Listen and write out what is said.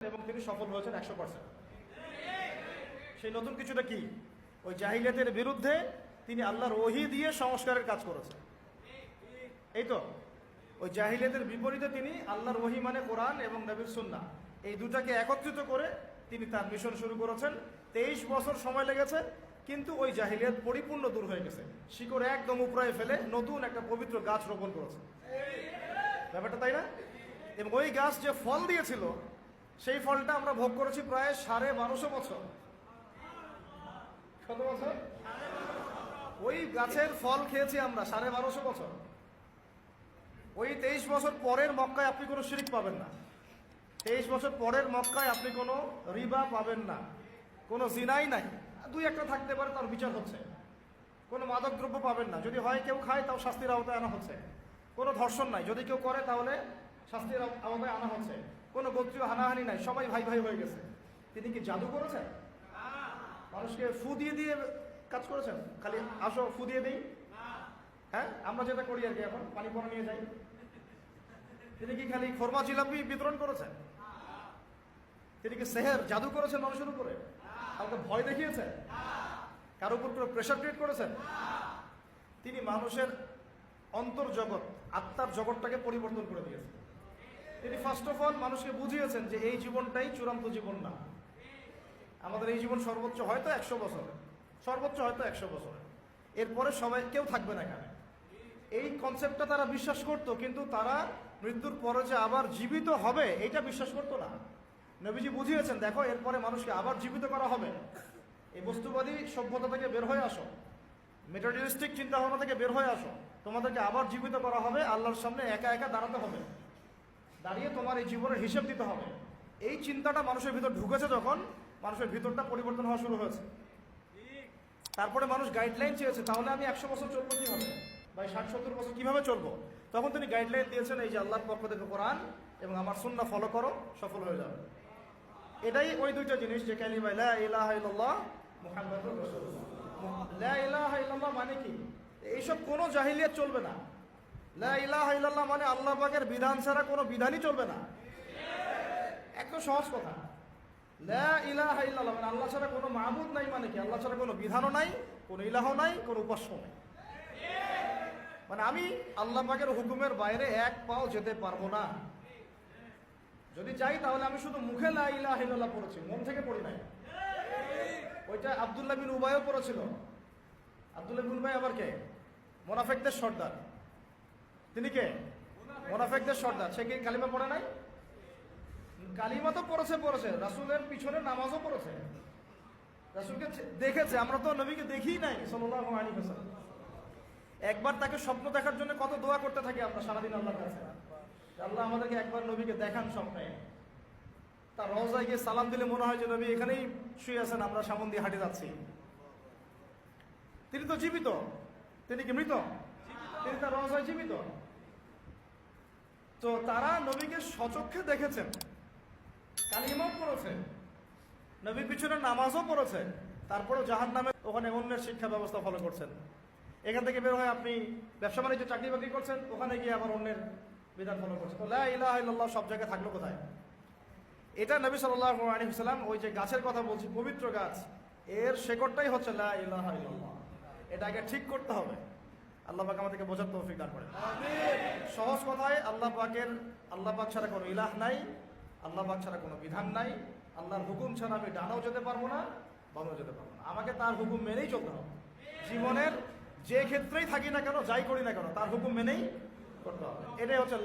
এবং তিনি সফল হয়েছেন একশো পার্সেন্ট সেই নতুন কিছুটা কি? ওই জাহিলিয়াতের বিরুদ্ধে তিনি আল্লাহর ওহি দিয়ে সংস্কারের কাজ করেছেন। এই তো, ওই জাহিলিয়াতের বিপরীতে তিনি আল্লাহর ওহি মানে কোরআন এবং নবীর সুন্না এই দুটাকে একত্রিত করে তিনি তার মিশন শুরু করেছেন। তেইশ বছর সময় লেগেছে, কিন্তু ওই জাহিলিয়াত পরিপূর্ণ দূর হয়ে গেছে। শিকড় একদম উপরায় ফেলে নতুন একটা পবিত্র গাছ রোপণ করেছে। ব্যাপারটা তাই না? এবং ওই গাছ যে ফল দিয়েছিল সেই ফলটা আমরা ভোগ করেছি প্রায় সাড়ে বারোশো বছর। কত বছর? ওই গাছের ফল খেয়েছি আমরা সাড়ে বারোশো বছর। ওই তেইশ বছর পরের মক্কায় আপনি কোনো শিরিক পাবেন না। তেইশ বছর পরের মক্কায় আপনি কোনো রিবা পাবেন না। কোনো জিনাই নাই। দুই একটা থাকতে পারে, তার বিচার হচ্ছে। কোনো মাদক দ্রব্য পাবেন না। যদি হয় কেউ খায়, তাও শাস্তির আওতায় আনা হচ্ছে। কোনো ধর্ষণ নাই। যদি কেউ করে, তাহলে শাস্তির আও- আওতায় আনা হচ্ছে। কোনো গোত্রীয় হানাহানি নাই, সবাই ভাই ভাই হয়ে গেছে। তিনি কি জাদু করেছেন? মানুষকে ফু দিয়ে দিয়ে কাজ করেছেন? খালি আসো, ফু দিয়ে দিই। হ্যাঁ আমরা যেটা করি আর কি এখন, পানি পরে নিয়ে যাই। তিনি কি খালি খোরমা জিলাপি বিতরণ করেছেন? তিনি কি সেহের জাদু করেছেন মানুষের উপরে? কাউকে ভয় দেখিয়েছেন? কারও উপর কোনো প্রেশার ক্রিয়েট করেছেন? তিনি মানুষের অন্তর জগৎ আত্মার জগৎটাকে পরিবর্তন করে ফার্স্ট অফ অল মানুষকে বুঝিয়েছেন যে এই জীবনটাই চূড়ান্ত জীবন না। আমাদের এই জীবন সর্বোচ্চ হয়তো একশো বছর। সর্বোচ্চ হয়তো একশো বছর। এরপরে সবাই, কেউ থাকবে না এখানে। এই কনসেপ্টটা তারা বিশ্বাস করতো, কিন্তু তারা মৃত্যুর পরে যে আবার জীবিত হবে এটা বিশ্বাস করতো না। নবীজি বুঝিয়েছেন, দেখো, এরপরে মানুষকে আবার জীবিত করা হবে। এই বস্তুবাদী সভ্যতা থেকে বের হয়ে আসো। মেটারিয়ালিস্টিক চিন্তা ভাবনা থেকে বের হয়ে আসো। তোমাদেরকে আবার জীবিত করা হবে, আল্লাহর সামনে একা একা দাঁড়াতে হবে। দাঁড়িয়ে তোমার এই জীবনের হিসেব দিতে হবে। এই চিন্তাটা মানুষের ভিতর ঢুকেছে যখন মানুষের ভিতরটা পরিবর্তন হওয়া শুরু হয়েছে। তারপরে মানুষ গাইডলাইন চেয়েছে, তাহলে আমি একশো বছর চলবো কীভাবে? ভাই, ষাট, সত্তর বছর কীভাবে চলবো? তখন তিনি গাইডলাইন দিয়েছেন, এই যে আল্লাহর পক্ষ থেকে কোরআন এবং আমার সুন্না ফলো করো, সফল হয়ে যাবে। এটাই ওই দুইটা জিনিস যে কালিমা লা ইলাহা মানে কি? এইসব কোনো জাহিলিয়াত চলবে না। লা ইলাহা ইল্লাল্লাহ মানে আল্লাহ পাকের বিধান ছাড়া কোনো বিধানই চলবে না। একদম সহজ কথা। লা ইলাহা ইল্লাল্লাহ মানে আল্লাহ ছাড়া কোনো মাহবুদ নাই মানে কি? আল্লাহ ছাড়া কোনো বিধানও নাই, কোনো ইলাহ নাই, কোনো উপাস্য নাই। মানে আমি আল্লাহ পাকের হুকুমের বাইরে এক পাও যেতে পারব না। যদি যাই তাহলে আমি শুধু মুখে লা ইলাহা ইল্লাল্লাহ পড়েছি, মন থেকে পড়ি নাই। ওইটা আবদুল্লাহ বিন উবায়ও পড়েছিল। আব্দুল্লাহ বিন উবাই আবার কে? মোনাফেকদের সর্দার। তিনি কে? মোনাফেকদের সর্দার। সে কি কালিমা পড়ে নাই? কালিমা তো পড়েছে পড়েছে। রাসুলের পিছনে নামাজও পড়েছে। রাসুলকে দেখেছে। আমরা তো নবীকে দেখি নাই, সাল্লাল্লাহু আলাইহি ওয়াসাল্লাম। একবার তাকে স্বপ্ন দেখার জন্য কত দোয়া করতে থাকি আমরা সারাদিন আল্লাহর কাছে। আল্লাহ আমাদেরকে একবার নবীকে দেখান স্বপ্নে। তার রওজায় গিয়ে সালাম দিলে মনে হয় যে নবী এখানেই শুয়ে আছেন, আমরা সামন দিয়ে হাঁটে যাচ্ছি। তিনি তো জীবিত। তিনি কি মৃত? তিনি তার জীবিত তো। তারা নবীকে সচক্ষে দেখেছেন। কালিমাও পড়েছে। নবীর পিছনে নামাজও পড়েছে। তারপরেও জাহান নামে ওখানে অন্যের শিক্ষা ব্যবস্থা ফলো করছেন। এখান থেকে বের হয়ে আপনি ব্যবসা বাণিজ্য, চাকরি বাকরি করছেন, ওখানে গিয়ে আবার অন্যের বিধান ফলো করছেন। তো লা ইলাহা ইল্লাল্লাহ সব জায়গায় থাকল কোথায়? এটা নবী সাল্লাম ওই যে গাছের কথা বলছি, পবিত্র গাছ। এর শেকড়টাই হচ্ছে লা ইলাহা ইল্লাল্লাহ। এটা আগে ঠিক করতে হবে। আল্লাহ পাক আমাদেরকে বোঝার তৌফিক দান করেন। সহজ কথায়, আল্লাহ পাকের, আল্লাহ পাক ছাড়া কোনো ইলাহ নাই, আল্লাহ পাক ছাড়া কোনো বিধান নাই, আল্লাহর হুকুম ছাড়া আমি ডানাও যেতে পারব না, বামও যেতে পারব না। আমাকে তার হুকুম মেনেই চলতে হবে। জীবনের যে ক্ষেত্রেই থাকি না কেন, যাই করি না কেন, তার হুকুম মেনেই করতে হবে। এটাই হচ্ছে।